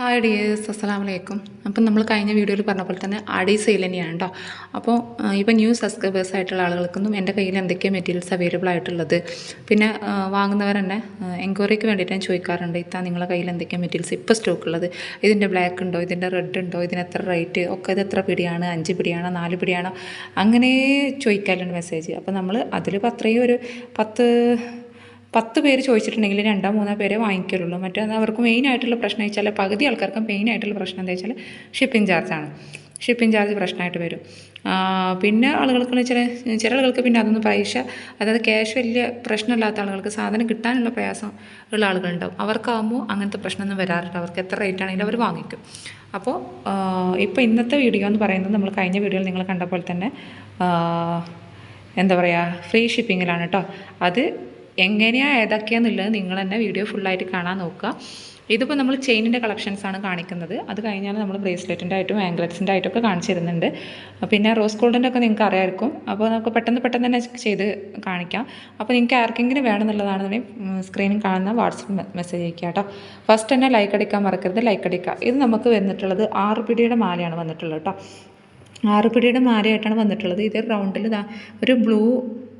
Hi dears അസ്സലാമു വലൈക്കും അപ്പം നമ്മൾ കഴിഞ്ഞ വീഡിയോയിൽ പറഞ്ഞ പോലെ തന്നെ അടി സെയിൽ തന്നെയാണ് കേട്ടോ അപ്പോൾ ഇപ്പോൾ ന്യൂ സബ്സ്ക്രൈബേഴ്സ് ആയിട്ടുള്ള ആളുകൾക്കൊന്നും എന്റെ കയ്യിൽ എന്തൊക്കെ മെറ്റീരിയൽസ് അവൈലബിൾ ആയിട്ടുള്ളത്? പിന്നെ വാങ്ങുന്നവർ തന്നെ എൻക്വയറിക്ക് വേണ്ടിയിട്ട് ഞാൻ ചോദിക്കാറുണ്ട് ഇത്താ നിങ്ങളുടെ കയ്യിൽ എന്തൊക്കെ മെറ്റീരിയൽസ് ഇപ്പോൾ സ്റ്റോക്ക് ഉള്ളത്? ഇതിന്റെ ബ്ലാക്ക് ഉണ്ടോ? ഇതിന്റെ റെഡ് ഉണ്ടോ? ഇതിന് എത്ര റേറ്റ് ഒക്കെ ഇത് എത്ര പിടിയാണ്? അഞ്ച് പിടിയാണോ? നാല് പിടിയാണോ? അങ്ങനെ ചോദിക്കാറുണ്ട് മെസ്സേജ് അപ്പോൾ നമ്മൾ അതിലിപ്പോൾ അത്രയും ഒരു പത്ത് പത്ത് പേര് ചോദിച്ചിട്ടുണ്ടെങ്കിൽ രണ്ടോ മൂന്നോ പേരെ വാങ്ങിക്കലുള്ളൂ. മറ്റേ അവർക്ക് മെയിൻ ആയിട്ടുള്ള പ്രശ്നം വെച്ചാൽ പകുതി ആൾക്കാർക്കും മെയിൻ ആയിട്ടുള്ള പ്രശ്നം എന്താ വെച്ചാൽ ഷിപ്പിംഗ് ചാർജാണ് ഷിപ്പിംഗ് ചാർജ് പ്രശ്നമായിട്ട് വരും. പിന്നെ ആളുകൾക്ക് വെച്ചാൽ ചില ആളുകൾക്ക് പിന്നെ അതൊന്നും പൈസ അതായത് ക്യാഷ് വലിയ പ്രശ്നമില്ലാത്ത ആളുകൾക്ക് സാധനം കിട്ടാനുള്ള പ്രയാസം ഉള്ള ആളുകളുണ്ടാവും. അവർക്കാകുമ്പോൾ അങ്ങനത്തെ പ്രശ്നമൊന്നും വരാറില്ല. അവർക്ക് എത്ര റേറ്റ് ആണെങ്കിലും അവർ വാങ്ങിക്കും. അപ്പോൾ ഇപ്പോൾ ഇന്നത്തെ വീഡിയോ എന്ന് പറയുന്നത് നമ്മൾ കഴിഞ്ഞ വീഡിയോയിൽ നിങ്ങൾ കണ്ട പോലെ തന്നെ എന്താ പറയുക ഫ്രീ ഷിപ്പിങ്ങിലാണ് കേട്ടോ അത് എങ്ങനെയാണ് ഏതൊക്കെയാണെന്നുള്ളത് നിങ്ങൾ തന്നെ വീഡിയോ ഫുള്ളായിട്ട് കാണാൻ നോക്കുക. ഇതിപ്പോൾ നമ്മൾ ചെയിനിന്റെ കളക്ഷൻസാണ് കാണിക്കുന്നത്. അത് കഴിഞ്ഞാൽ നമ്മൾ ബ്രേസ്ലെറ്റിന്റെ ആയിട്ടും ആംഗ്ലറ്റ്സിന്റെ ആയിട്ടൊക്കെ കാണിച്ചു തരുന്നുണ്ട്. പിന്നെ റോസ് ഗോൾഡിന്റെ ഒക്കെ നിങ്ങൾക്ക് അറിയാമായിരിക്കും. അപ്പോൾ നമുക്ക് പെട്ടെന്ന് പെട്ടെന്ന് തന്നെ ചെയ്ത് കാണിക്കാം. അപ്പോൾ നിങ്ങൾക്ക് ആർക്കെങ്കിലും വേണമെന്നുള്ളതാണെന്നുണ്ടെങ്കിൽ സ്ക്രീനിൽ കാണുന്ന വാട്സപ്പ് മെസ്സേജ് അയക്കുക കേട്ടോ. ഫസ്റ്റ് തന്നെ ലൈക്ക് അടിക്കാൻ മറക്കരുത് ലൈക്ക് അടിക്കുക. ഇത് നമുക്ക് വന്നിട്ടുള്ളത് ആറ് പിടിയുടെ മാലയാണ് വന്നിട്ടുള്ളത് കേട്ടോ. ആറ് പിടിയുടെ മാലയായിട്ടാണ് വന്നിട്ടുള്ളത്. ഇത് റൗണ്ടിൽ ഒരു ബ്ലൂ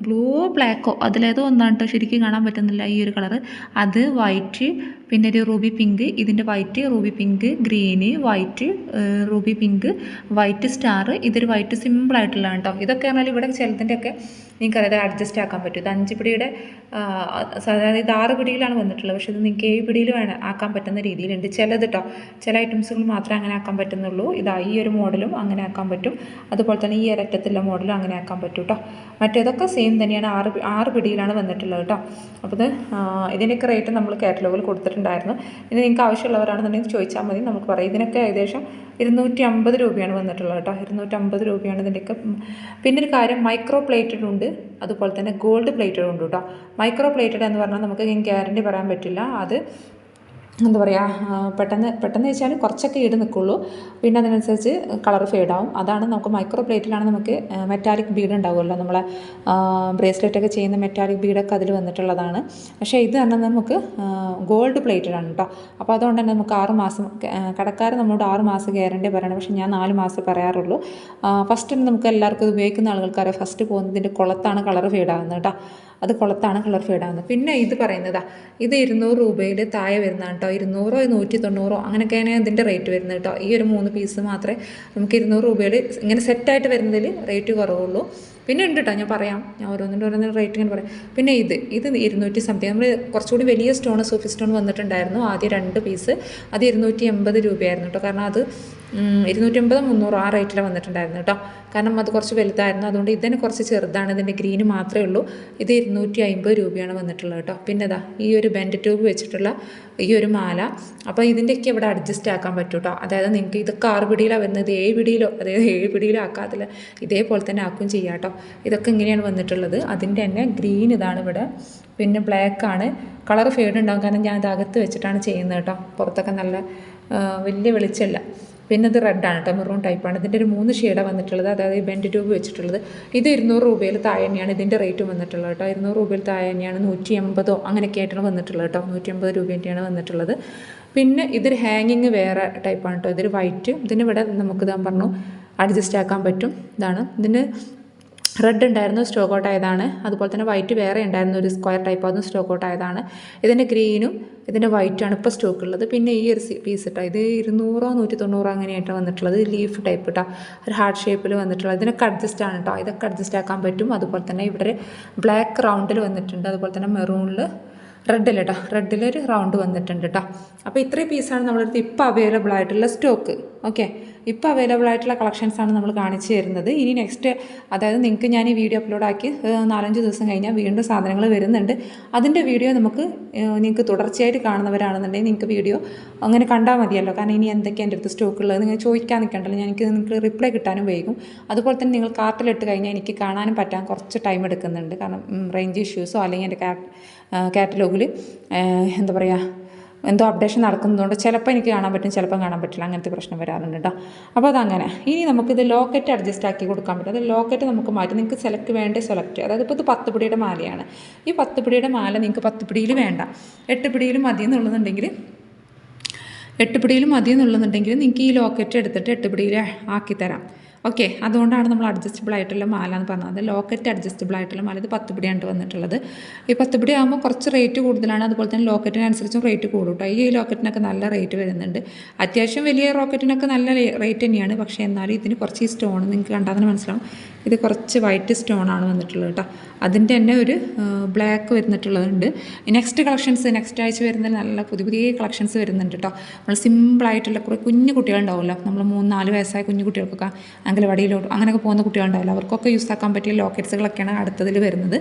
ബ്ലൂവോ ബ്ലാക്കോ അതിലേതോ ഒന്നാണ് കേട്ടോ ശരിക്കും കാണാൻ പറ്റുന്നില്ല ഈ ഒരു കളറ്. അത് വൈറ്റ് പിന്നെ ഒരു റൂബി പിങ്ക് ഇതിന്റെ white ruby pink green white ruby pink white star ഇതൊരു വൈറ്റ് സിമ്പിൾ ആയിട്ടുള്ളതാണ് കേട്ടോ. ഇതൊക്കെ പറഞ്ഞാൽ ഇവിടെ ചിലതിന്റെയൊക്കെ അതായത് അഡ്ജസ്റ്റ് ആക്കാൻ പറ്റും. ഇത് അഞ്ച് പിടിയുടെ അതായത് ഇത് ആറ് പിടിയിലാണ് വന്നിട്ടുള്ളത്. പക്ഷേ ഇത് നിങ്ങൾക്ക് ഏഴ് പിടിയിൽ വേണം ആക്കാൻ പറ്റുന്ന രീതിയിലുണ്ട്. ചിലത് കേട്ടോ ചില ഐറ്റംസുകൾ മാത്രമേ അങ്ങനെ ആക്കാൻ പറ്റുന്നുള്ളൂ. ഇതാ ഈ ഒരു മോഡലും അങ്ങനെ ആക്കാൻ പറ്റും. അതുപോലെ തന്നെ ഈ ഒരറ്റത്തുള്ള മോഡലും അങ്ങനെ ആക്കാൻ പറ്റും കേട്ടോ മറ്റേതൊക്കെ സെയിം തന്നെയാണ്. ആറ് ആറ് പിടിയിലാണ് വന്നിട്ടുള്ളത് കേട്ടോ അപ്പോൾ ഇത് റേറ്റ് നമ്മൾ കാറ്റലോഗിൽ കൊടുത്തിട്ടുണ്ടായിരുന്നു ഇനി നിങ്ങൾക്ക് ആവശ്യമുള്ളവരാണെന്നുണ്ടെങ്കിൽ ചോദിച്ചാൽ മതി. നമുക്ക് പറയാം. ഇതിനൊക്കെ ഏകദേശം ഇരുന്നൂറ്റി അമ്പത് രൂപയാണ് വന്നിട്ടുള്ളത് കേട്ടോ. ഇരുന്നൂറ്റമ്പത് രൂപയാണ് ഇതിന്റെയൊക്കെ പിന്നെ ഒരു കാര്യം മൈക്രോ പ്ലേറ്റഡ് ഉണ്ട്. അതുപോലെ തന്നെ ഗോൾഡ് പ്ലേറ്റഡ് ഉണ്ട് കേട്ടോ. മൈക്രോ പ്ലേറ്റഡ് എന്ന് പറഞ്ഞാൽ നമുക്ക് ഗ്യാരണ്ടി പറയാൻ പറ്റില്ല. അത് എന്താ പറയുക പെട്ടെന്ന് പെട്ടെന്ന് വെച്ചാൽ കുറച്ചൊക്കെ ഈട് നിൽക്കുള്ളൂ പിന്നെ അതിനനുസരിച്ച് കളർ ഫെയ്ഡാവും അതാണ് നമുക്ക് മൈക്രോ പ്ലേറ്റിലാണ് നമുക്ക് മെറ്റാലിക് ബീഡ് ഉണ്ടാവുമല്ലോ. നമ്മളെ ബ്രേസ്ലെറ്റൊക്കെ ചെയ്യുന്ന മെറ്റാലിക് ബീഡൊക്കെ അതിൽ വന്നിട്ടുള്ളതാണ്. പക്ഷേ ഇത് തന്നെ നമുക്ക് ഗോൾഡ് പ്ലേറ്റഡാണ് കേട്ടോ അപ്പോൾ അതുകൊണ്ട് തന്നെ നമുക്ക് ആറ് മാസം കടക്കാർ നമ്മളോട് ആറ് മാസം ഗ്യാരണ്ടി പറയണം. പക്ഷേ ഞാൻ നാല് മാസം പറയാറുള്ളൂ. ഫസ്റ്റ് നമുക്ക് എല്ലാവർക്കും ഉപയോഗിക്കുന്ന ആളുകൾക്കാരെ ഫസ്റ്റ് പോകുന്നതിന്റെ കുളത്താണ് കളർ ഫെയ്ഡാകുന്നത് കേട്ടോ അത് കുളത്താണ് കളർ ഫീഡാകുന്നത് പിന്നെ ഇത് പറയുന്നതാ ഇത് ഇരുന്നൂറ് രൂപയിൽ താഴെ വരുന്നതാണ് കേട്ടോ ഇരുന്നൂറോ നൂറ്റി തൊണ്ണൂറോ അങ്ങനെയൊക്കെയാണ് ഇതിന്റെ റേറ്റ് വരുന്നത് കേട്ടോ ഈ ഒരു മൂന്ന് പീസ് മാത്രമേ നമുക്ക് ഇരുന്നൂറ് രൂപയിൽ ഇങ്ങനെ സെറ്റായിട്ട് വരുന്നതിൽ റേറ്റ് കുറവുള്ളൂ. പിന്നെ ഉണ്ട് കേട്ടോ ഞാൻ പറയാം. ഞാൻ ഓരോന്നിന്റെ ഓരോന്നിന്റെ റേറ്റ് ഇങ്ങനെ പറയാം. പിന്നെ ഇത് ഇത് ഇരുന്നൂറ്റി സംതിങ് നമ്മൾ കുറച്ചുകൂടി വലിയ സ്റ്റോൺ സൂഫി സ്റ്റോൺ വന്നിട്ടുണ്ടായിരുന്നു ആദ്യം രണ്ട് പീസ് അത് ഇരുന്നൂറ്റി എൺപത് രൂപയായിരുന്നു കേട്ടോ കാരണം അത് ഉം, ഇരുന്നൂറ്റി എൺപത് മുന്നൂറ് ആ റേറ്റിൽ വന്നിട്ടുണ്ടായിരുന്നു കേട്ടോ. കാരണം അത് കുറച്ച് വലുതായിരുന്നു. അതുകൊണ്ട് ഇതിന് കുറച്ച് ചെറുതാണ്. ഇതിന്റെ ഗ്രീന് മാത്രമേ ഉള്ളൂ. ഇത് ഇരുന്നൂറ്റി അമ്പത് രൂപയാണ് വന്നിട്ടുള്ളത് കേട്ടോ. പിന്നെ ഇതാ ഈ ഒരു ബെൻഡ് ട്യൂബ് വെച്ചിട്ടുള്ള ഈ ഒരു മാല. അപ്പോൾ ഇതിന്റെയൊക്കെ ഇവിടെ അഡ്ജസ്റ്റ് ആക്കാൻ പറ്റും കേട്ടോ അതായത് നിങ്ങൾക്ക് ഇത് ആറ് പിടിയിലാണ് വരുന്നത് ഏഴ് പിടിയിലോ അതായത് ഏഴ് പിടിയിലോ ആക്കാത്തില്ല ഇതേപോലെ തന്നെ ആക്കും ചെയ്യാം കേട്ടോ ഇതൊക്കെ ഇങ്ങനെയാണ് വന്നിട്ടുള്ളത്. അതിന്റെ തന്നെ ഗ്രീൻ ഇതാണ് ഇവിടെ. പിന്നെ ബ്ലാക്ക് ആണ്. കളർ ഫെയ്ഡ് ഉണ്ടാകും കാരണം ഞാൻ ഇത് അകത്ത് വെച്ചിട്ടാണ് ചെയ്യുന്നത് കേട്ടോ പുറത്തൊക്കെ നല്ല വലിയ വെളിച്ചമില്ല പിന്നെ ഇത് റെഡാണ് കേട്ടോ മെറൂൺ ടൈപ്പാണ്. ഇതിന്റെ ഒരു മൂന്ന് ഷെയ്ഡാണ് വന്നിട്ടുള്ളത്. അതായത് ബെൻഡ് ട്യൂബ് വെച്ചിട്ടുള്ളത്. ഇത് ഇരുന്നൂറ് രൂപയിൽ താഴെ തന്നെയാണ് ഇതിന്റെ റേറ്റ് വന്നിട്ടുള്ളത് കേട്ടോ. ഇരുന്നൂറ് രൂപയിൽ താഴെ തന്നെയാണ് നൂറ്റി എൺപതോ അങ്ങനെയൊക്കെ ആയിട്ടാണ് വന്നിട്ടുള്ളത് കേട്ടോ. നൂറ്റി എൺപത് രൂപേന്റെയാണ് വന്നിട്ടുള്ളത്. പിന്നെ ഇതൊരു ഹാങ്ങിങ് വേറെ ടൈപ്പാണ് കേട്ടോ. ഇതൊരു വൈറ്റ്. ഇതിന് ഇവിടെ നമുക്ക് ഇതാ പറഞ്ഞു അഡ്ജസ്റ്റ് ആക്കാൻ പറ്റും. ഇതാണ്. ഇതിന് റെഡ് ഉണ്ടായിരുന്നു സ്റ്റോക്ക് ഔട്ട് ആയതാണ്. അതുപോലെ തന്നെ വൈറ്റ് വേറെ ഉണ്ടായിരുന്നു ഒരു സ്ക്വയർ ടൈപ്പ് അതും സ്റ്റോക്ക് ഔട്ട് ആയതാണ്. ഇതിന്റെ ഗ്രീനും ഇതിന്റെ വൈറ്റാണ് ഇപ്പോൾ സ്റ്റോക്ക് ഉള്ളത്. പിന്നെ ഈ ഒരു പീസ് ഇട്ടോ ഇത് ഇരുന്നൂറോ നൂറ്റി തൊണ്ണൂറോ അങ്ങനെയായിട്ടാണ് വന്നിട്ടുള്ളത്. ലീഫ് ടൈപ്പ് കേട്ടോ ഒരു ഹാർട്ട് ഷേപ്പിൽ വന്നിട്ടുള്ളത്. ഇതിനൊക്കെ അഡ്ജസ്റ്റ് ആണ് കേട്ടോ ഇതൊക്കെ അഡ്ജസ്റ്റ് ആക്കാൻ പറ്റും. അതുപോലെ തന്നെ ഇവിടെ ബ്ലാക്ക് റൗണ്ടിൽ വന്നിട്ടുണ്ട്. അതുപോലെ തന്നെ മെറൂണിൽ റെഡിൽ കേട്ടോ ഒരു റൗണ്ട് വന്നിട്ടുണ്ട് കേട്ടോ അപ്പോൾ ഇത്രയും പീസാണ് നമ്മളടുത്ത് ഇപ്പോൾ അവൈലബിൾ ആയിട്ടുള്ള സ്റ്റോക്ക് ഓക്കെ ഇപ്പോൾ അവൈലബിൾ ആയിട്ടുള്ള കളക്ഷൻസാണ് നമ്മൾ കാണിച്ചു തരുന്നത്. ഇനി നെക്സ്റ്റ് അതായത് നിങ്ങൾക്ക് ഞാൻ ഈ വീഡിയോ അപ്ലോഡ് ആക്കി നാലഞ്ച് ദിവസം കഴിഞ്ഞാൽ വീണ്ടും സാധനങ്ങൾ വരുന്നുണ്ട്. അതിന്റെ വീഡിയോ നമുക്ക് നിങ്ങൾക്ക് തുടർച്ചയായിട്ട് കാണുന്നവരാണെന്നുണ്ടെങ്കിൽ നിങ്ങൾക്ക് വീഡിയോ അങ്ങനെ കണ്ടാൽ മതിയല്ലോ. കാരണം ഇനി എന്തൊക്കെയാണ് എന്റെ അടുത്ത് സ്റ്റോക്ക് ഉള്ളത്? നിങ്ങൾ ചോദിക്കാൻ നിൽക്കണ്ടല്ലോ ഞാൻ എനിക്ക് നിങ്ങൾക്ക് റിപ്ലൈ കിട്ടാനും വൈകും. അതുപോലെ തന്നെ നിങ്ങൾ കാർട്ടിലിട്ട് കഴിഞ്ഞാൽ എനിക്ക് കാണാനും പറ്റാൻ കുറച്ച് ടൈം എടുക്കുന്നുണ്ട്. കാരണം റേഞ്ച് ഇഷ്യൂസോ അല്ലെങ്കിൽ എന്റെ കാറ്റ് കാറ്റലോഗിൽ എന്താ പറയുക എന്തോ അപ്ഡേഷൻ നടക്കുന്നതുകൊണ്ട് ചിലപ്പോൾ എനിക്ക് കാണാൻ പറ്റും ചിലപ്പം കാണാൻ പറ്റില്ല. അങ്ങനത്തെ പ്രശ്നം വരാറുണ്ട് കേട്ടോ അപ്പോൾ അതങ്ങനെ. ഇനി നമുക്കിത് ലോക്കറ്റ് അഡ്ജസ്റ്റ് ആക്കി കൊടുക്കാൻ പറ്റും. അത് ലോക്കറ്റ് നമുക്ക് മാറ്റി നിങ്ങൾക്ക് സെലക്ട് വേണ്ട സെലക്ട് അതായത് ഇപ്പോൾ ഇത് പത്ത് പിടിയുടെ മാലയാണ്. ഈ പത്ത് പിടിയുടെ മാല നിങ്ങൾക്ക് പത്ത് പിടിയിൽ വേണ്ട. എട്ട് പിടിയിൽ മതി എന്നുള്ളതുണ്ടെങ്കിൽ എട്ട് പിടിയിലും മതി എന്നുള്ളതുണ്ടെങ്കിൽ നിങ്ങൾക്ക് ഈ ലോക്കറ്റ് എടുത്തിട്ട് എട്ട് പിടിയിൽ ആക്കിത്തരാം ഓക്കെ അതുകൊണ്ടാണ് നമ്മൾ അഡ്ജസ്റ്റബിൾ ആയിട്ടുള്ള മാല എന്ന് പറഞ്ഞത്. ലോക്കറ്റ് അഡ്ജസ്റ്റബിൾ ആയിട്ടുള്ള മാല. ഇത് പത്ത് പിടിയാണ് വന്നിട്ടുള്ളത്. ഈ പത്ത് പിടി ആകുമ്പോൾ കുറച്ച് റേറ്റ് കൂടുതലാണ്. അതുപോലെ തന്നെ ലോക്കറ്റിനനുസരിച്ചും റേറ്റ് കൂടും കേട്ടോ. ഈ ലോക്കറ്റിനൊക്കെ നല്ല റേറ്റ് വരുന്നുണ്ട്. അത്യാവശ്യം വലിയ റോക്കറ്റിനൊക്കെ നല്ല റേറ്റ് തന്നെയാണ്. പക്ഷേ എന്നാലും ഇതിന് കുറച്ച് സ്റ്റോൺ നിങ്ങൾക്ക് കണ്ടാൽ തന്നെ മനസ്സിലാവും. ഇത് കുറച്ച് വൈറ്റ് സ്റ്റോൺ ആണ് വന്നിട്ടുള്ളത് കേട്ടോ അതിന്റെ തന്നെ ഒരു ബ്ലാക്ക് വരുന്നിട്ടുള്ളതുണ്ട്. നെക്സ്റ്റ് കളക്ഷൻസ് നെക്സ്റ്റ് ആഴ്ച വരുന്ന നല്ല പുതിയ പുതിയ കളക്ഷൻസ് വരുന്നുണ്ട് കേട്ടോ നമ്മൾ സിമ്പിളായിട്ടുള്ള കുറേ കുഞ്ഞു കുട്ടികളുണ്ടാവുമല്ലോ. നമ്മൾ മൂന്ന് നാല് വയസ്സായ കുഞ്ഞു കുട്ടികൾക്കൊക്കെ അങ്കലവാടിയിലോട്ട് അങ്ങനെയൊക്കെ പോകുന്ന കുട്ടികളുണ്ടാവില്ല അവർക്കൊക്കെ യൂസ് ആക്കാൻ പറ്റിയ ലോക്കറ്റ്സുകളൊക്കെയാണ് അടുത്തതിൽ വരുന്നത്.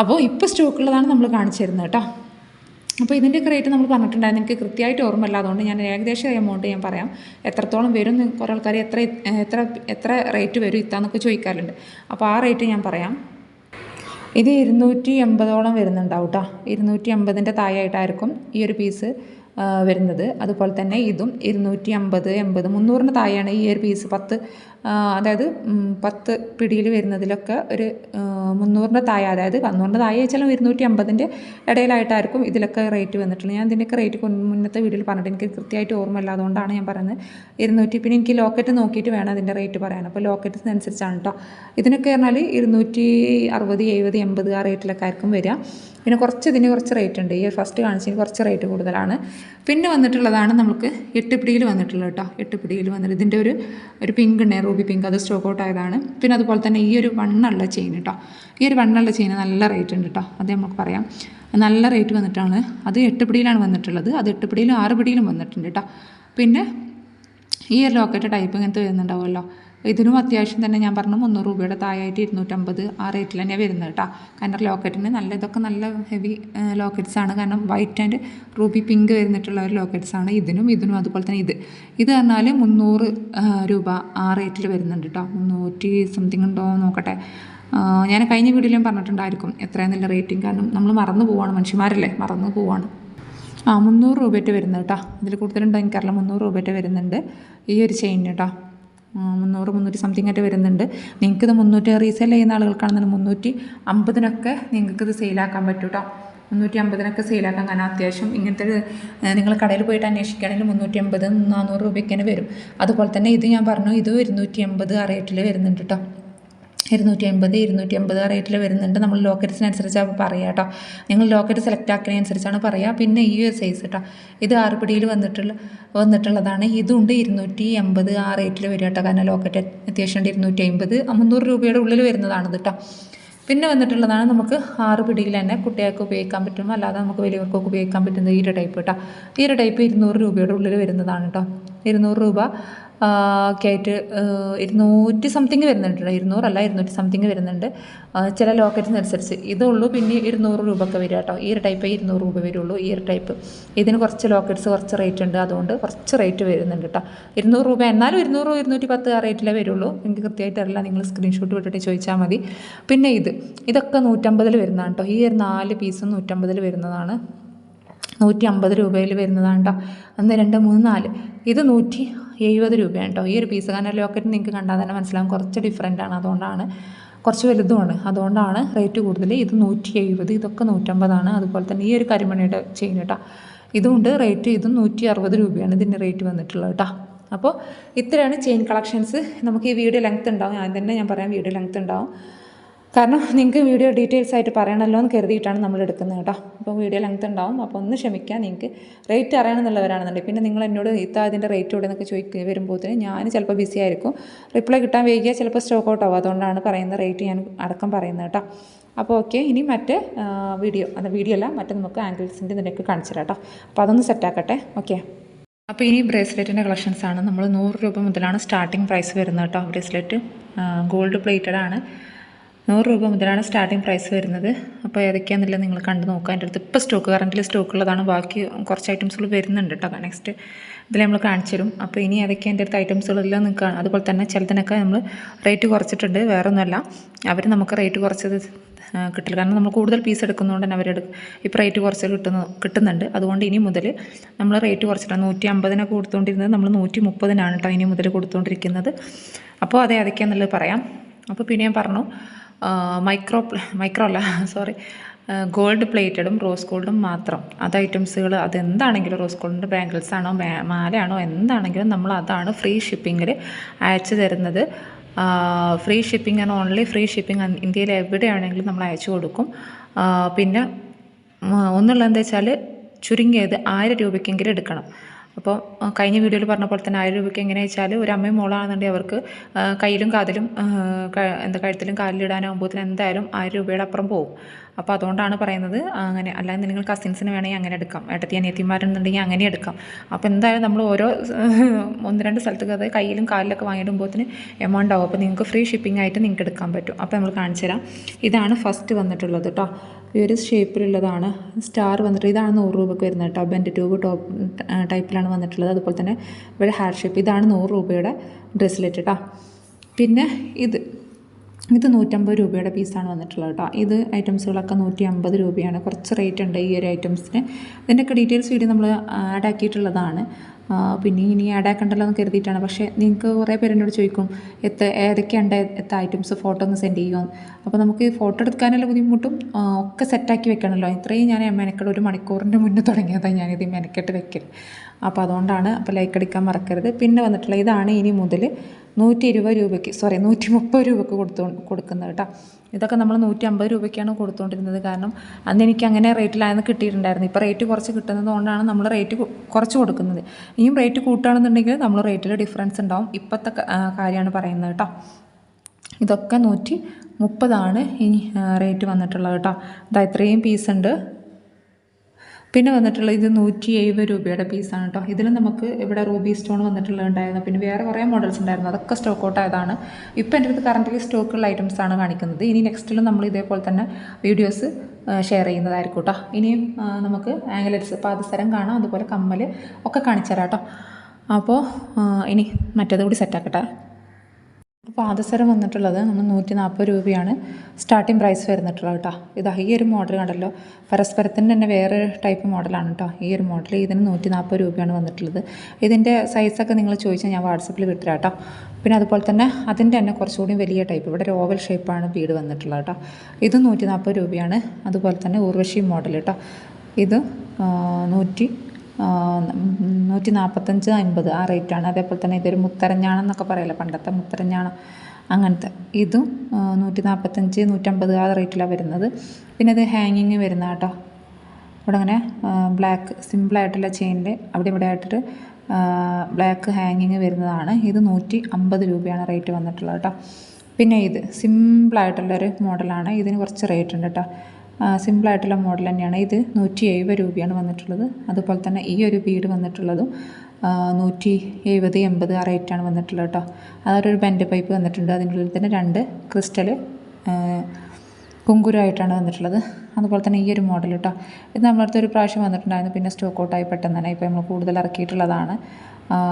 അപ്പോൾ ഇപ്പോൾ സ്റ്റോക്കുള്ളതാണ് നമ്മൾ കാണിച്ചു തരുന്നത് കേട്ടോ അപ്പോൾ ഇതിന്റെയൊക്കെ റേറ്റ് നമ്മൾ പറഞ്ഞിട്ടുണ്ടായിരുന്നു. എനിക്ക് കൃത്യമായിട്ട് ഓർമ്മയില്ല. അതുകൊണ്ട് ഞാൻ ഏകദേശം എമൗണ്ട് ഞാൻ പറയാം. എത്രത്തോളം വരും കുറേ ആൾക്കാർ എത്ര എത്ര എത്ര റേറ്റ് വരും ഇത്താന്നൊക്കെ ചോദിക്കാറുണ്ട്. അപ്പോൾ ആ റേറ്റ് ഞാൻ പറയാം. ഇത് ഇരുന്നൂറ്റി എൺപതോളം വരുന്നുണ്ടാവും കേട്ടോ ഇരുന്നൂറ്റി എൺപതിന്റെ താഴെയായിട്ടായിരിക്കും ഈ ഒരു പീസ് വരുന്നത്. അതുപോലെ തന്നെ ഇതും ഇരുന്നൂറ്റി അമ്പത് എൺപത് മുന്നൂറിന് താഴെയാണ് ഈ ഒരു പീസ് പത്ത് അതായത് പത്ത് പിടിയിൽ വരുന്നതിലൊക്കെ ഒരു മുന്നൂറിന്റെ താഴെ അതായത് പന്നൂറിന്റെ താഴെ വെച്ചാലും ഇരുന്നൂറ്റി അമ്പതിന്റെ ഇടയിലായിട്ടായിരിക്കും ഇതിലൊക്കെ റേറ്റ് വന്നിട്ടുള്ളത്. ഞാൻ ഇതിന്റെയൊക്കെ റേറ്റ് മുന്നത്തെ വീഡിയോയിൽ പറഞ്ഞിട്ട് എനിക്ക് കൃത്യമായിട്ട് ഓർമ്മയില്ല അതുകൊണ്ടാണ് ഞാൻ പറയുന്നത്. ഇരുന്നൂറ്റി പിന്നെ എനിക്ക് ലോക്കറ്റ് നോക്കിയിട്ട് വേണം അതിന്റെ റേറ്റ് പറയാൻ. അപ്പോൾ ലോക്കറ്റിനനുസരിച്ചാണ് കേട്ടോ ഇതിനൊക്കെ പറഞ്ഞാൽ ഇരുന്നൂറ്റി അറുപത് എഴുപത് എൺപത് ആ റേറ്റിലൊക്കെ ആയിരിക്കും വരിക. പിന്നെ കുറച്ച് ഇതിന് കുറച്ച് റേറ്റ് ഉണ്ട്. ഈ ഫസ്റ്റ് കാണിച്ചതിന് കുറച്ച് റേറ്റ് കൂടുതലാണ്. പിന്നെ വന്നിട്ടുള്ളതാണ് നമുക്ക് എട്ട് പിടിയിൽ വന്നിട്ടുള്ളത് കേട്ടോ എട്ട് പിടിയിൽ വന്നിട്ട് ഇതിന്റെ ഒരു ഒരു പിങ്ക് ഉണ്ട് റൂബി പിങ്ക് അത് സ്റ്റോക്ക് ഔട്ട് ആയതാണ്. പിന്നെ അതുപോലെ തന്നെ ഈ ഒരു വണ്ണുള്ള ചെയിൻ കേട്ടോ ഈ ഒരു വണ്ണുള്ള ചെയിൻ നല്ല റേറ്റ് ഉണ്ട് കേട്ടോ അത് നമുക്ക് പറയാം. നല്ല റേറ്റ് വന്നിട്ടാണ്. അത് എട്ട് പിടിയിലാണ് വന്നിട്ടുള്ളത്. അത് എട്ട് പിടിയിലും ആറ് പിടിയിലും വന്നിട്ടുണ്ട് കേട്ടോ പിന്നെ ഈ ഒരു ലോക്കറ്റ് ടൈപ്പ് ഇങ്ങനത്തെ വരുന്നുണ്ടാവുമല്ലോ. ഇതിനും അത്യാവശ്യം തന്നെ ഞാൻ പറഞ്ഞു മുന്നൂറ് രൂപയുടെ താഴായിട്ട് ഇരുന്നൂറ്റമ്പത് ആ റേറ്റിൽ തന്നെ വരുന്നത് കേട്ടോ. കാരണം ലോക്കറ്റിന് നല്ല ഇതൊക്കെ നല്ല ഹെവി ലോക്കറ്റ്സ് ആണ്. കാരണം വൈറ്റ് ആൻഡ് റൂബി പിങ്ക് വരുന്നിട്ടുള്ള ഒരു ലോക്കറ്റ്സ് ആണ്. ഇതിനും ഇതിനും അതുപോലെ തന്നെ ഇത്. ഇത് പറഞ്ഞാൽ മുന്നൂറ് രൂപ ആ റേറ്റിൽ വരുന്നുണ്ട് കേട്ടോ. മുന്നൂറ്റി സംതിങ് ഉണ്ടോ നോക്കട്ടെ. ഞാൻ കഴിഞ്ഞ വീഡിയോയിലും പറഞ്ഞിട്ടുണ്ടായിരിക്കും എത്രയാണെന്നുള്ള റേറ്റിംഗ് കാരണം നമ്മൾ മറന്നു പോവാണ് മനുഷ്യന്മാരല്ലേ? മറന്നു പോവാണ്. ആ മുന്നൂറ് രൂപയായിട്ട് വരുന്നത് കേട്ടോ. ഇതിൽ കൂടുതലുണ്ടോ? എനിക്കറിയില്ല മുന്നൂറ് രൂപയായിട്ട് വരുന്നുണ്ട് ഈ ഒരു ചെയിൻ കേട്ടോ. മുന്നൂറ് മുന്നൂറ്റി സംതിങ് ആയിട്ട് വരുന്നുണ്ട്. നിങ്ങൾക്കിത് മുന്നൂറ്റി റീസെയിൽ ചെയ്യുന്ന ആളുകൾക്കാണെന്നുണ്ടെങ്കിൽ മുന്നൂറ്റി അമ്പതിനൊക്കെ നിങ്ങൾക്കിത് സെയിലാക്കാൻ പറ്റും കേട്ടോ മുന്നൂറ്റി അമ്പതിനൊക്കെ സെയിലാക്കാൻ കാരണം അത്യാവശ്യം ഇങ്ങനത്തെ നിങ്ങൾ കടയിൽ പോയിട്ട് അന്വേഷിക്കുകയാണെങ്കിൽ മുന്നൂറ്റി അമ്പത് നാനൂറ് രൂപയ്ക്ക് തന്നെ വരും. അതുപോലെ തന്നെ ഇത് ഞാൻ പറഞ്ഞു ഇത് ഇരുന്നൂറ്റി അമ്പത് ആ റേറ്റിൽ വരുന്നുണ്ട് കേട്ടോ ഇരുന്നൂറ്റി അമ്പത് ഇരുന്നൂറ്റി അമ്പത് റേറ്റിൽ വരുന്നുണ്ട്. നമ്മൾ ലോക്കറ്റ്സിനനുസരിച്ചാണ് പറയുക കേട്ടോ നിങ്ങൾ ലോക്കറ്റ് സെലക്ട് ആക്കുന്നതിനനുസരിച്ചാണ് പറയുക പിന്നെ ഈ ഒരു സൈസ് കേട്ടോ ഇത് ആറ് പിടിയിൽ വന്നിട്ടുള്ള വന്നിട്ടുള്ളതാണ്. ഇതുണ്ട് ഇരുന്നൂറ്റി എൺപത് ആ റേറ്റിൽ വരിക കേട്ടോ കാരണം ലോക്കറ്റ് അത്യാവശ്യം ഇരുന്നൂറ്റി അമ്പത് മുന്നൂറ് രൂപയുടെ ഉള്ളിൽ വരുന്നതാണ് കേട്ടോ പിന്നെ വന്നിട്ടുള്ളതാണ് നമുക്ക് ആറ് പിടിയിൽ തന്നെ കുട്ടികൾക്ക് ഉപയോഗിക്കാൻ പറ്റും. അല്ലാതെ നമുക്ക് വലിയവർക്കൊക്കെ ഉപയോഗിക്കാൻ പറ്റുന്ന ഈ ഒരു ടൈപ്പ് കേട്ടോ ഈ ഒരു ടൈപ്പ് ഇരുന്നൂറ് രൂപയുടെ ഉള്ളിൽ വരുന്നതാണ് കേട്ടോ ഇരുന്നൂറ് രൂപ ഒക്കെ ആയിട്ട് ഇരുന്നൂറ്റി സംതിങ് വരുന്നുണ്ട്. ഇരുന്നൂറല്ല ഇരുന്നൂറ്റി സംതിങ് വരുന്നുണ്ട്. ചില ലോക്കറ്റിനനുസരിച്ച്. ഇതുള്ളൂ പിന്നെ ഇരുന്നൂറ് രൂപ ഒക്കെ വരിക കേട്ടോ. ഈ ഒരു ടൈപ്പ് ഇരുന്നൂറ് രൂപ വരുള്ളൂ ഈ ഒരു ടൈപ്പ് ഇതിന് കുറച്ച് ലോക്കറ്റ്സ് കുറച്ച് റേറ്റ് ഉണ്ട്. അതുകൊണ്ട് കുറച്ച് റേറ്റ് വരുന്നുണ്ട് കേട്ടോ. ഇരുന്നൂറ് രൂപ എന്നാലും ഇരുന്നൂറ് ഇരുന്നൂറ്റി പത്ത് ആ റേറ്റിലേ വരുള്ളൂ. എനിക്ക് കൃത്യമായിട്ട് അറിയില്ല. നിങ്ങൾ സ്ക്രീൻഷോട്ട് വിട്ടിട്ട് ചോദിച്ചാൽ മതി. പിന്നെ ഇത്. ഇതൊക്കെ നൂറ്റമ്പതിൽ വരുന്നതാണ് കേട്ടോ. ഈ ഒരു നാല് പീസും നൂറ്റമ്പതിൽ വരുന്നതാണ്. നൂറ്റി അമ്പത് രൂപയിൽ വരുന്നതാണ് കേട്ടോ. ഒന്ന് രണ്ട് മൂന്ന് നാല്. ഇത് നൂറ്റി എഴുപത് രൂപയാണ് കേട്ടോ. ഈ ഒരു പീസ് കാരണം ലോക്കറ്റ് നിങ്ങൾക്ക് കണ്ടാൽ തന്നെ മനസ്സിലാവും. കുറച്ച് ഡിഫറെന്റ് ആണ്. അതുകൊണ്ടാണ് കുറച്ച് വലുതുമാണ്. അതുകൊണ്ടാണ് റേറ്റ് കൂടുതൽ. ഇത് നൂറ്റി എഴുപത് ഇതൊക്കെ നൂറ്റമ്പതാണ്. അതുപോലെ തന്നെ ഈ ഒരു കരിമണിയുടെ ചെയിൻ കേട്ടോ ഇതുകൊണ്ട് റേറ്റ് ഇത് നൂറ്റി അറുപത് രൂപയാണ് ഇതിന്റെ റേറ്റ് വന്നിട്ടുള്ളത് കേട്ടോ അപ്പോൾ ഇത്രയാണ് ചെയിൻ കളക്ഷൻസ് നമുക്ക് ഈ വീഡിയോ ലെങ്ത് ഉണ്ടാവും. ഞാൻ തന്നെ ഞാൻ പറയാം വീഡിയോ ലെങ്ത് ഉണ്ടാവും. കാരണം നിങ്ങൾക്ക് വീഡിയോ ഡീറ്റെയിൽസ് ആയിട്ട് പറയണമല്ലോ എന്ന് കരുതിയിട്ടാണ് നമ്മൾ എടുക്കുന്നത് കേട്ടോ. അപ്പോൾ വീഡിയോ ലെങ്ത് ഉണ്ടാവും. അപ്പോൾ ഒന്ന് ക്ഷമിക്കുക നിങ്ങൾക്ക് റേറ്റ് അറിയണമെന്നുള്ളവരാണെന്നുണ്ടെങ്കിൽ പിന്നെ നിങ്ങൾ എന്നോട് ഇത്താ അതിന്റെ റേറ്റ് ഇവിടെ നിന്നൊക്കെ ചോദിക്കുക വരുമ്പോഴത്തേന് ഞാൻ ചിലപ്പോൾ ബിസി ആയിരിക്കും. റിപ്ലൈ കിട്ടാൻ വൈകിയാൽ ചിലപ്പോൾ സ്റ്റോക്ക് ഔട്ട് ആവും. അതുകൊണ്ടാണ് പറയുന്ന റേറ്റ് ഞാൻ അടക്കം പറയുന്നത് കേട്ടോ. അപ്പോൾ ഓക്കെ ഇനി മറ്റേ വീഡിയോ അത് വീഡിയോ അല്ല മറ്റേ നമുക്ക് ആംഗിൾസിന്റെ നിനക്ക് കാണിച്ചു കേട്ടോ. അപ്പോൾ അതൊന്ന് സെറ്റാക്കട്ടെ ഓക്കെ അപ്പോൾ ഇനി ബ്രേസ്ലെറ്റിന്റെ കളക്ഷൻസാണ് നമ്മൾ നൂറ് രൂപ മുതലാണ് സ്റ്റാർട്ടിംഗ് പ്രൈസ് വരുന്നത് കേട്ടോ. ബ്രേസ്ലെറ്റ് ഗോൾഡ് പ്ലേറ്റഡ് ആണ്. നൂറ് രൂപ മുതലാണ് സ്റ്റാർട്ടിംഗ് പ്രൈസ് വരുന്നത്. അപ്പോൾ ഏതൊക്കെയാണെന്നില്ല നിങ്ങൾ കണ്ടു നോക്കുക. എന്റെ അടുത്ത് ഇപ്പോൾ സ്റ്റോക്ക് കറണ്ടിൽ സ്റ്റോക്ക് ഉള്ളതാണ്. ബാക്കി കുറച്ച് ഐറ്റംസുകൾ വരുന്നുണ്ട് കേട്ടോ നെക്സ്റ്റ് ഇതിൽ നമ്മൾ കാണിച്ചു തരും. അപ്പോൾ ഇനി ഏതൊക്കെ എന്റെ അടുത്ത് ഐറ്റംസുകളെല്ലാം നിങ്ങൾക്ക് കാണാം. അതുപോലെ തന്നെ ചിലതിനൊക്കെ നമ്മൾ റേറ്റ് കുറച്ചിട്ടുണ്ട്. വേറെ ഒന്നുമല്ല അവർ നമുക്ക് റേറ്റ് കുറച്ചത് കിട്ടില്ല. കാരണം നമ്മൾ കൂടുതൽ പീസ് എടുക്കുന്നതുകൊണ്ട് തന്നെ അവരെടു ഇപ്പോൾ റേറ്റ് കുറച്ച് കിട്ടുന്നു കിട്ടുന്നുണ്ട്. അതുകൊണ്ട് ഇനി മുതൽ നമ്മൾ റേറ്റ് കുറച്ചിട്ടാണ് നൂറ്റി അമ്പതിനൊക്കെ കൊടുത്തുകൊണ്ടിരുന്നത് നമ്മൾ നൂറ്റി മുപ്പതിനാണ് കേട്ടോ ഇനി മുതൽ കൊടുത്തുകൊണ്ടിരിക്കുന്നത് അപ്പോൾ അത് ഏതൊക്കെയാണെന്നുള്ളത് പറയാം. അപ്പോൾ പിന്നെ ഞാൻ പറഞ്ഞു മൈക്രോ മൈക്രോ അല്ല സോറി ഗോൾഡ് പ്ലേറ്റഡും റോസ് ഗോൾഡും മാത്രം. അത് ഐറ്റംസുകൾ അതെന്താണെങ്കിലും റോസ് ഗോൾഡിന്റെ ബാംഗിൾസ് ആണോ മാലയാണോ എന്താണെങ്കിലും നമ്മൾ അതാണ് ഫ്രീ ഷിപ്പിങ്ങിൽ അയച്ചു തരുന്നത്. ഫ്രീ ഷിപ്പിംഗ് ആണ് ഓൺലി ഫ്രീ ഷിപ്പിംഗ് ഇന്ത്യയിൽ എവിടെയാണെങ്കിലും നമ്മൾ അയച്ചു കൊടുക്കും. പിന്നെ ഒന്നുള്ളത് വെച്ചാൽ ചുരുങ്ങിയത് ആയിരം രൂപയ്ക്കെങ്കിലും എടുക്കണം. അപ്പോൾ കഴിഞ്ഞ വീഡിയോയിൽ പറഞ്ഞ പോലെ തന്നെ ആയിരം രൂപയ്ക്ക് എങ്ങനെയാ വെച്ചാൽ ഒരു അമ്മയും മോളാണെന്നുണ്ടെങ്കിൽ അവർക്ക് കയ്യിലും കാതിലും എന്താ കഴുത്തിലും തന്നെ എന്തായാലും ആയിരം രൂപയുടെ അപ്പുറം പോകും അപ്പോൾ അതുകൊണ്ടാണ് പറയുന്നത് അങ്ങനെ അല്ലാതെ നിങ്ങൾ കസിൻസിന് വേണമെങ്കിൽ അങ്ങനെ എടുക്കാം. ഏട്ടത്തി അനിയത്തിമാരെന്നുണ്ടെങ്കിൽ അങ്ങനെ എടുക്കാം. അപ്പോൾ എന്തായാലും നമ്മൾ ഓരോ ഒന്ന് രണ്ട് സ്ഥലത്തൊക്കെ അത് കയ്യിലും കാലിലൊക്കെ വാങ്ങിയിടുമ്പോഴത്തേന് എമൗണ്ട് ആവും. അപ്പോൾ നിങ്ങൾക്ക് ഫ്രീ ഷിപ്പിംഗ് ആയിട്ട് നിങ്ങൾക്ക് എടുക്കാൻ പറ്റും. അപ്പോൾ നമ്മൾ കാണിച്ചു തരാം. ഇതാണ് ഫസ്റ്റ് വന്നിട്ടുള്ളത് കേട്ടോ ഈ ഒരു ഷേപ്പിലുള്ളതാണ് സ്റ്റാർ വന്നിട്ട് ഇതാണ് നൂറ് രൂപയ്ക്ക് വരുന്നത് കേട്ടോ ബെൻഡ് ട്യൂബ് ടോപ്പ് ടൈപ്പിലാണ് വന്നിട്ടുള്ളത്. അതുപോലെ തന്നെ ഇവിടെ ഹാർ ഷേപ്പ് ഇതാണ് നൂറ് രൂപയുടെ ബ്രേസ്ലെറ്റ് കേട്ടോ പിന്നെ ഇത് ഇത് നൂറ്റമ്പത് രൂപയുടെ പീസാണ് വന്നിട്ടുള്ളത് കേട്ടോ. ഇത് ഐറ്റംസുകളൊക്കെ നൂറ്റി അമ്പത് രൂപയാണ്. കുറച്ച് റേറ്റ് ഉണ്ട് ഈ ഒരു ഐറ്റംസിന് ഇതിന്റെയൊക്കെ ഡീറ്റെയിൽസ് വീഡിയോ നമ്മൾ ആഡ് ആക്കിയിട്ടുള്ളതാണ്. പിന്നെ ഇനി ആഡ് ആക്കണ്ടല്ലോ എന്ന് കരുതിയിട്ടാണ്. പക്ഷേ നിങ്ങൾക്ക് കുറേ പേരെന്നോട് ചോദിക്കും എത്ര ഏതൊക്കെയുണ്ട് എത്ര ഐറ്റംസ് ഫോട്ടോ ഒന്ന് സെൻഡ് ചെയ്യുമോ അപ്പോൾ നമുക്ക് ഫോട്ടോ എടുക്കാനുള്ള ബുദ്ധിമുട്ടും ഒക്കെ സെറ്റാക്കി വെക്കണമല്ലോ ഇത്രയും ഞാൻ മെനക്കെട്ട് ഒരു മണിക്കൂറിന്റെ മുന്നേ തുടങ്ങിയതാണ് ഞാനിത് മെനക്കെട്ട് വെക്കൽ അപ്പോൾ അതുകൊണ്ടാണ് അപ്പോൾ ലൈക്ക് അടിക്കാൻ മറക്കരുത്. പിന്നെ വന്നിട്ടുള്ള ഇതാണ് ഇനി മുതൽ നൂറ്റി ഇരുപത് രൂപയ്ക്ക് സോറി നൂറ്റി മുപ്പത് രൂപയ്ക്ക് കൊടുത്തു കൊടുക്കുന്നത് കേട്ടോ. ഇതൊക്കെ നമ്മൾ നൂറ്റി അമ്പത് രൂപയ്ക്കാണ് കൊടുത്തുകൊണ്ടിരുന്നത്. കാരണം അന്ന് എനിക്ക് അങ്ങനെ റേറ്റിലായിരുന്നു കിട്ടിയിട്ടുണ്ടായിരുന്നു. ഇപ്പോൾ റേറ്റ് കുറച്ച് കിട്ടുന്നത് കൊണ്ടാണ് നമ്മൾ റേറ്റ് കുറച്ച് കൊടുക്കുന്നത്. ഇനിയും റേറ്റ് കൂട്ടുകയാണെന്നുണ്ടെങ്കിൽ നമ്മൾ റേറ്റിൽ ഡിഫറൻസ് ഉണ്ടാവും. ഇപ്പോഴത്തെ കാര്യമാണ് പറയുന്നത് കേട്ടോ. ഇതൊക്കെ നൂറ്റി മുപ്പതാണ് ഇനി റേറ്റ് വന്നിട്ടുള്ളത് കേട്ടോ. ഇതാ ഇത്രയും പീസ് ഉണ്ട്. പിന്നെ വന്നിട്ടുള്ള ഇത് നൂറ്റി എഴുപത് രൂപയുടെ പീസാണ് കേട്ടോ ഇതിൽ നമുക്ക് ഇവിടെ റൂബി സ്റ്റോൺ വന്നിട്ടുള്ളത് ഉണ്ടായിരുന്നു. പിന്നെ വേറെ കുറേ മോഡൽസ് ഉണ്ടായിരുന്നു. അതൊക്കെ സ്റ്റോക്ക് ഔട്ട് ആയതാണ്. ഇപ്പോൾ എന്റെ അടുത്ത് കറന്റ്ലി സ്റ്റോക്കുള്ള ഐറ്റംസ് ആണ് കാണിക്കുന്നത്. ഇനി നെക്സ്റ്റിലും നമ്മൾ ഇതേപോലെ തന്നെ വീഡിയോസ് ഷെയർ ചെയ്യുന്നതായിരിക്കും കേട്ടോ ഇനിയും നമുക്ക് ആംഗലറ്റ്സ് പാദസരം കാണാം. അതുപോലെ കമ്മൽ ഒക്കെ കാണിച്ചു തരാം കേട്ടോ അപ്പോൾ ഇനി മറ്റേത് കൂടി സെറ്റാക്കട്ടെ പാദസരം വന്നിട്ടുള്ളത് നമ്മൾ നൂറ്റി നാൽപ്പത് രൂപയാണ്. സ്റ്റാർട്ടിംഗ് പ്രൈസ് വരുന്നിട്ടുള്ളത് കേട്ടോ ഇതാ ഈ ഒരു മോഡൽ കണ്ടല്ലോ. പരസ്പരത്തിന്റെ തന്നെ വേറെ ടൈപ്പ് മോഡലാണ് കേട്ടോ ഈ ഒരു മോഡൽ ഇതിന് നൂറ്റി നാൽപ്പത് രൂപയാണ് വന്നിട്ടുള്ളത്. ഇതിന്റെ സൈസൊക്കെ നിങ്ങൾ ചോദിച്ചാൽ ഞാൻ വാട്സപ്പിൽ വിട്ടുതരാം കേട്ടോ പിന്നെ അതുപോലെ തന്നെ അതിന്റെ തന്നെ കുറച്ചുകൂടി വലിയ ടൈപ്പ് ഇവിടെ ഒരു ഓവൽ ഷേപ്പാണ് വീട് വന്നിട്ടുള്ളത് കേട്ടോ ഇത് നൂറ്റി നാൽപ്പത് രൂപയാണ്. അതുപോലെ തന്നെ ഊർവശി മോഡൽ കേട്ടോ ഇത് നൂറ്റി നൂറ്റി നാൽപ്പത്തഞ്ച് അൻപത് ആ റേറ്റാണ് അതേപോലെ തന്നെ ഇതൊരു മുത്തരഞ്ഞാണം എന്നൊക്കെ പറയല്ലോ പണ്ടത്തെ മുത്തരഞ്ഞാണം. അങ്ങനത്തെ ഇതും നൂറ്റി നാൽപ്പത്തഞ്ച് നൂറ്റമ്പത് ആ റേറ്റിലാണ് വരുന്നത്. പിന്നെ ഇത് ഹാങ്ങിങ് വരുന്ന കേട്ടോ. ഇവിടെ അങ്ങനെ ബ്ലാക്ക് സിമ്പിളായിട്ടുള്ള ചെയിനിൽ അവിടെ ഇവിടെ ആയിട്ടൊരു ബ്ലാക്ക് ഹാങ്ങിങ് വരുന്നതാണ്. ഇത് നൂറ്റി അമ്പത് രൂപയാണ് റേറ്റ് വന്നിട്ടുള്ളത് കേട്ടോ. പിന്നെ ഇത് സിമ്പിളായിട്ടുള്ളൊരു മോഡലാണ് ഇതിന് കുറച്ച് റേറ്റ് ഉണ്ട് കേട്ടോ. സിമ്പിളായിട്ടുള്ള മോഡൽ തന്നെയാണ്. ഇത് നൂറ്റി എഴുപത് രൂപയാണ് വന്നിട്ടുള്ളത്. അതുപോലെ തന്നെ ഈ ഒരു ബീഡ് വന്നിട്ടുള്ളതും നൂറ്റി എഴുപത് എൺപത് ആ റേറ്റാണ് വന്നിട്ടുള്ളത് കേട്ടോ. അതൊരു ബെൻഡ് പൈപ്പ് വന്നിട്ടുണ്ട്. അതിന്റെ ഉള്ളിൽ തന്നെ രണ്ട് ക്രിസ്റ്റൽ കുങ്കുരായിട്ടാണ് വന്നിട്ടുള്ളത്. അതുപോലെ തന്നെ ഈ ഒരു മോഡൽ കേട്ടോ ഇത് നമ്മളടുത്ത് ഒരു പ്രാവശ്യം വന്നിട്ടുണ്ടായിരുന്നു. പിന്നെ സ്റ്റോക്ക് ഔട്ടായി പെട്ടെന്ന് തന്നെ. ഇപ്പോൾ നമ്മൾ കൂടുതൽ ഇറക്കിയിട്ടുള്ളതാണ്.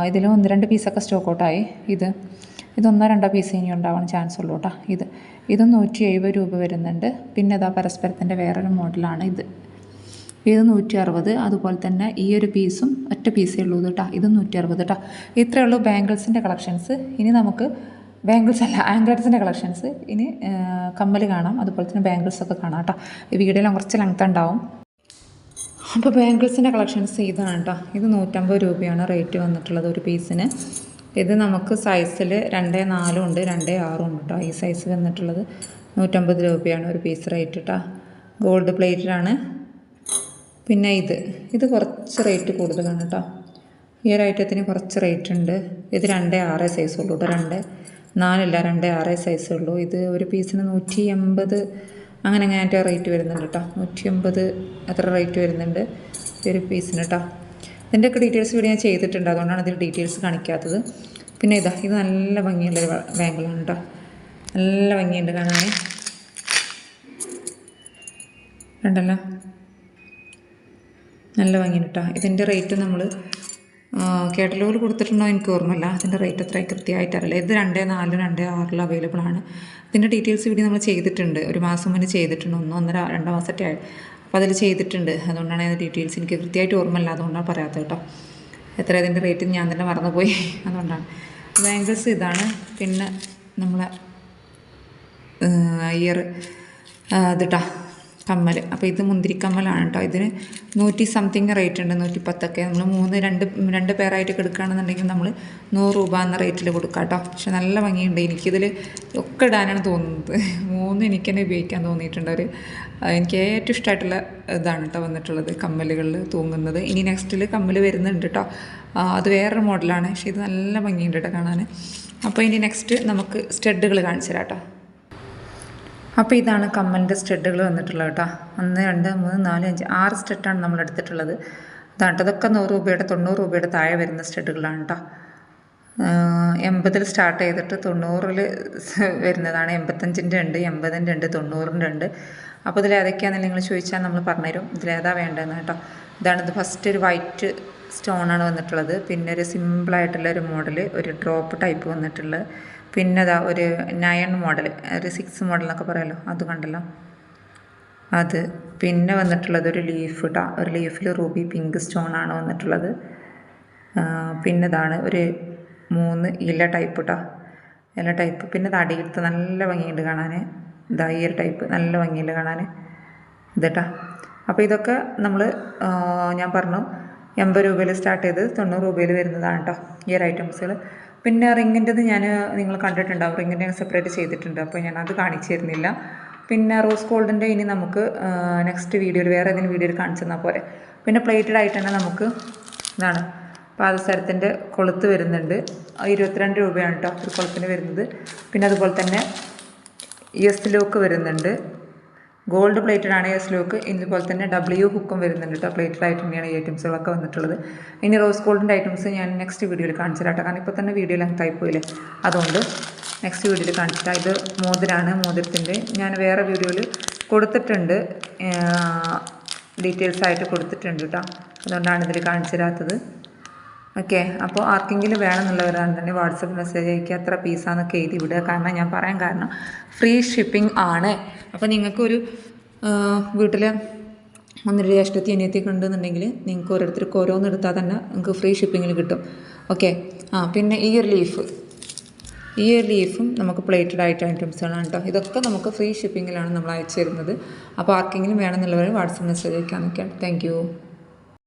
ഇതിൽ ഒന്ന് രണ്ട് പീസൊക്കെ സ്റ്റോക്ക് ഔട്ടായി ഇത് ഇതൊന്നോ രണ്ടോ പീസ് ഇനി ഉണ്ടാവാൻ ചാൻസ് ഉള്ളൂ കേട്ടോ ഇത് ഇത് നൂറ്റി എഴുപത് രൂപ വരുന്നുണ്ട്. പിന്നെ ഇതാ പരസ്പരത്തിന്റെ വേറൊരു മോഡലാണ് ഇത്. ഇത് നൂറ്റി അറുപത്. അതുപോലെ തന്നെ ഈ ഒരു പീസും ഒറ്റ പീസേ ഉള്ളൂ കേട്ടോ ഇത് നൂറ്റി അറുപത് കേട്ടോ ഇത്രയേ ഉള്ളൂ ബാംഗിൾസിന്റെ കളക്ഷൻസ് ഇനി നമുക്ക് ബാംഗിൾസ് അല്ല ആംഗ്ലറ്റ്സിന്റെ കളക്ഷൻസ്. ഇനി കമ്മൽ കാണാം. അതുപോലെ തന്നെ ബാംഗിൾസൊക്കെ കാണാം കേട്ടോ. ഈ വീഡിയോയിൽ കുറച്ച് ലെങ്ത് ഉണ്ടാവും. അപ്പോൾ ബാംഗിൾസിന്റെ കളക്ഷൻസ് ഇതാണ് കേട്ടോ. ഇത് നൂറ്റമ്പത് രൂപയാണ് റേറ്റ് വന്നിട്ടുള്ളത് ഒരു പീസിന് ഇത് നമുക്ക് സൈസിൽ രണ്ടേ നാലും ഉണ്ട് രണ്ടേ ആറും ഉണ്ട് കേട്ടോ. ഈ സൈസ് വന്നിട്ടുള്ളത് നൂറ്റമ്പത് രൂപയാണ് ഒരു പീസ് റേറ്റ് കേട്ടോ. ഗോൾഡ് പ്ലേറ്റിലാണ് പിന്നെ ഇത്. ഇത് കുറച്ച് റേറ്റ് കൂടുതലാണ് കേട്ടോ. ഈ ഒരു ഐറ്റത്തിന് കുറച്ച് റേറ്റ് ഉണ്ട്. ഇത് രണ്ടേ ആറേ സൈസ് ഉള്ളൂ കേട്ടോ രണ്ട്. നാലല്ല രണ്ട് ആറേ സൈസ് ഉള്ളൂ. ഇത് ഒരു പീസിന് നൂറ്റി എൺപത് അങ്ങനെ അങ്ങനെ റേറ്റ് വരുന്നുണ്ട് കേട്ടോ നൂറ്റി എൺപത് അത്ര റേറ്റ് വരുന്നുണ്ട് ഒരു പീസിന് കേട്ടോ ഇതിന്റെയൊക്കെ ഡീറ്റെയിൽസ് വീഡിയോ ഞാൻ ചെയ്തിട്ടുണ്ട്. അതുകൊണ്ടാണ് ഇതിൽ ഡീറ്റെയിൽസ് കാണിക്കാത്തത്. പിന്നെ ഇതാ ഇത് നല്ല ഭംഗിയുള്ളൊരു ബാങ്കിളാണ് കേട്ടോ നല്ല ഭംഗിയുണ്ട് കാണാൻ കണ്ടല്ലോ? നല്ല ഭംഗിയുണ്ട് കേട്ടോ ഇതിന്റെ റേറ്റ് നമ്മൾ കേട്ടലോയിൽ കൊടുത്തിട്ടുണ്ടോ എനിക്ക് ഓർമ്മയില്ല. അതിന്റെ റേറ്റ് അത്ര കൃത്യമായിട്ട് അറിയില്ല ഇത് രണ്ട് നാല് രണ്ട് ആറിൽ അവൈലബിൾ ആണ്. ഇതിന്റെ ഡീറ്റെയിൽസ് വീഡിയോ നമ്മൾ ചെയ്തിട്ടുണ്ട്. ഒരു മാസം മുന്നേ ചെയ്തിട്ടുണ്ട്. ഒന്നോ ഒന്നര രണ്ടോ മാസത്തെ ആയി. അപ്പോൾ അതിൽ ചെയ്തിട്ടുണ്ട്. അതുകൊണ്ടാണ് അതിന്റെ ഡീറ്റെയിൽസ് എനിക്ക് കൃത്യമായിട്ട് ഓർമ്മയില്ല. അതുകൊണ്ടാണ് പറയാത്തത് കേട്ടോ. എത്ര ഇതിന്റെ റേറ്റ് ഞാൻ തന്നെ മറന്നുപോയി. അതുകൊണ്ടാണ്. ബാങ്കിൾസ് ഇതാണ്. പിന്നെ നമ്മളെ ഇയർ ഇതിട്ടാ. കമ്മൽ. അപ്പോൾ ഇത് മുന്തിരിക്കമ്മലാണ് കേട്ടോ ഇതിന് നൂറ്റി സംതിങ് റേറ്റ് ഉണ്ട് നൂറ്റി പത്തൊക്കെ. നമ്മൾ മൂന്ന് രണ്ട് രണ്ട് പേരായിട്ട് എടുക്കുകയാണെന്നുണ്ടെങ്കിൽ നമ്മൾ നൂറ് രൂപ എന്ന റേറ്റിൽ കൊടുക്കാം കേട്ടോ പക്ഷെ നല്ല ഭംഗിയുണ്ട്. എനിക്കിതിൽ ഒക്കെ ഇടാനാണ് തോന്നുന്നത്. മൂന്ന് എനിക്ക് തന്നെ ഉപയോഗിക്കാൻ തോന്നിയിട്ടുണ്ട്. ഒരു എനിക്ക് ഏറ്റവും ഇഷ്ടമായിട്ടുള്ള ഇതാണ് കേട്ടോ വന്നിട്ടുള്ളത് കമ്മലുകളിൽ തൂങ്ങുന്നത്. ഇനി നെക്സ്റ്റിൽ കമ്മൽ വരുന്നുണ്ട് കേട്ടോ അത് വേറൊരു മോഡലാണ് പക്ഷേ ഇത് നല്ല ഭംഗിയുണ്ട് കേട്ടോ കാണാൻ അപ്പോൾ ഇനി നെക്സ്റ്റ് നമുക്ക് സ്റ്റഡുകൾ കാണിച്ചു തരാം കേട്ടോ അപ്പോൾ ഇതാണ് കമ്മലിന്റെ സ്റ്റെഡുകൾ വന്നിട്ടുള്ളത് കേട്ടോ. ഒന്ന് രണ്ട് മൂന്ന് നാല് അഞ്ച് ആറ് സ്റ്റെഡാണ് നമ്മൾ എടുത്തിട്ടുള്ളത്. അതാണ്. ഇതൊക്കെ നൂറ് രൂപയുടെ തൊണ്ണൂറ് രൂപയുടെ താഴെ വരുന്ന സ്റ്റെഡുകളാണ് കേട്ടോ. എൺപതിൽ സ്റ്റാർട്ട് ചെയ്തിട്ട് തൊണ്ണൂറിൽ വരുന്നതാണ്. എൺപത്തഞ്ചിന്റെ ഉണ്ട് എൺപതിന്റെ ഉണ്ട് തൊണ്ണൂറിന്റെ ഉണ്ട്. അപ്പോൾ ഇതിൽ ഏതൊക്കെയാണെന്ന് നിങ്ങൾ ചോദിച്ചാൽ നമ്മൾ പറഞ്ഞുതരും. ഇതിലേതാ വേണ്ടതെന്ന് കേട്ടോ. ഇതാണ് ഇത് ഫസ്റ്റ് ഒരു വൈറ്റ് സ്റ്റോണാണ് വന്നിട്ടുള്ളത്. പിന്നെ ഒരു സിമ്പിളായിട്ടുള്ള ഒരു മോഡൽ ഒരു ഡ്രോപ്പ് ടൈപ്പ് വന്നിട്ടുള്ളത് പിന്നെ ഇതാ ഒരു നയൺ മോഡൽ ഒരു സിക്സ് മോഡൽ എന്നൊക്കെ പറയാമല്ലോ അത് കണ്ടല്ലോ. അത് പിന്നെ വന്നിട്ടുള്ളത് ഒരു ലീഫ് ഇട്ടാ ഒരു ലീഫിൽ റൂബി പിങ്ക് സ്റ്റോൺ ആണ് വന്നിട്ടുള്ളത്. പിന്നെ ഇതാണ് ഒരു മൂന്ന് ഇല ടൈപ്പ് ഇട്ടാ ഇല ടൈപ്പ് പിന്നെ തടിയെടുത്ത് നല്ല ഭംഗിയുണ്ട് കാണാൻ ഇതാ ഈ ഒരു ടൈപ്പ് നല്ല ഭംഗിയുണ്ട് കാണാൻ ഇതട്ടാ. അപ്പോൾ ഇതൊക്കെ നമ്മൾ ഞാൻ പറഞ്ഞു എൺപത് രൂപയിൽ സ്റ്റാർട്ട് ചെയ്ത് തൊണ്ണൂറ് രൂപയിൽ വരുന്നതാണ് കേട്ടോ ഈ ഒരു ഐറ്റംസുകൾ പിന്നെ റിങ്ങിന്റെത് ഞാൻ നിങ്ങൾ കണ്ടിട്ടുണ്ടാവും. റിങ്ങിന്റെ ഞാൻ സെപ്പറേറ്റ് ചെയ്തിട്ടുണ്ട്. അപ്പോൾ ഞാൻ കാണിച്ചു തരുന്നില്ല പിന്നെ റോസ് ഗോൾഡിന്റെ ഇനി നമുക്ക് നെക്സ്റ്റ് വീഡിയോയിൽ വേറെ ഏതെങ്കിലും വീഡിയോയിൽ കാണിച്ചു തന്നാൽ പോരെ. പിന്നെ പ്ലേറ്റഡ് ആയിട്ട് തന്നെ നമുക്ക് ഇതാണ് പാദസരത്തിന്റെ കൊളുത്ത് വരുന്നുണ്ട്. ഇരുപത്തിരണ്ട് രൂപയാണ് കേട്ടോ ഒരു കൊളുത്തിന് വരുന്നത്. പിന്നെ അതുപോലെ തന്നെ യെസ് ലോക്ക് വരുന്നുണ്ട്. ഗോൾഡ് പ്ലേറ്റഡ് ആണ് എസ് ലോക്ക് ഇതുപോലെ തന്നെ ഡബ്ല്യു ഹുക്കും വരുന്നുണ്ട് കേട്ടോ പ്ലേറ്റഡ് ആയിട്ട് തന്നെയാണ് ഈ ഐറ്റംസുകളൊക്കെ വന്നിട്ടുള്ളത്. ഇനി റോസ് ഗോൾഡിന്റെ ഐറ്റംസ് ഞാൻ നെക്സ്റ്റ് വീഡിയോയിൽ കാണിച്ചു കാരണം ഇപ്പോൾ തന്നെ വീഡിയോ ലെങ്ത് ആയി പോയില്ലേ? അതുകൊണ്ട് നെക്സ്റ്റ് വീഡിയോയിൽ കാണിച്ചിട്ട് ഇത് മോതിരാണ് മോതിരത്തിന്റെ. ഞാൻ വേറെ വീഡിയോയിൽ കൊടുത്തിട്ടുണ്ട്. ഡീറ്റെയിൽസ് ആയിട്ട് കൊടുത്തിട്ടുണ്ട് കേട്ടോ അതുകൊണ്ടാണ് ഇതിൽ കാണിച്ചു തരാത്തത്. ഓക്കെ അപ്പോൾ ആർക്കെങ്കിലും വേണമെന്നുള്ളവരാണെന്നുണ്ടെങ്കിൽ വാട്സപ്പ് മെസ്സേജ് അയക്കുക. എത്ര പീസാന്നൊക്കെ എഴുതി വിടുക. കാരണം ഞാൻ പറയാൻ കാരണം ഫ്രീ ഷിപ്പിംഗ് ആണ്. അപ്പോൾ നിങ്ങൾക്കൊരു വീട്ടിൽ ഒന്നൊരു ജ്യേഷ്ഠത്തി അനിയത്തിയൊക്കെ ഉണ്ടെന്നുണ്ടെങ്കിൽ നിങ്ങൾക്ക് ഓരോരുത്തർക്ക് ഓരോന്ന് എടുത്താൽ തന്നെ നിങ്ങൾക്ക് ഫ്രീ ഷിപ്പിങ്ങിൽ കിട്ടും. ഓക്കെ? ആ പിന്നെ ഒരു ലീഫ് ഒരു ലീഫും നമുക്ക് പ്ലേറ്റഡ് ആയിട്ട് ഐറ്റംസുകളാണ് കേട്ടോ. ഇതൊക്കെ നമുക്ക് ഫ്രീ ഷിപ്പിങ്ങിലാണ് നമ്മൾ അയച്ചു തരുന്നത്. അപ്പോൾ ആർക്കെങ്കിലും വേണമെന്നുള്ളവർ വാട്സപ്പ് മെസ്സേജ് അയക്കാമെന്നൊക്കെയാണ് താങ്ക് യു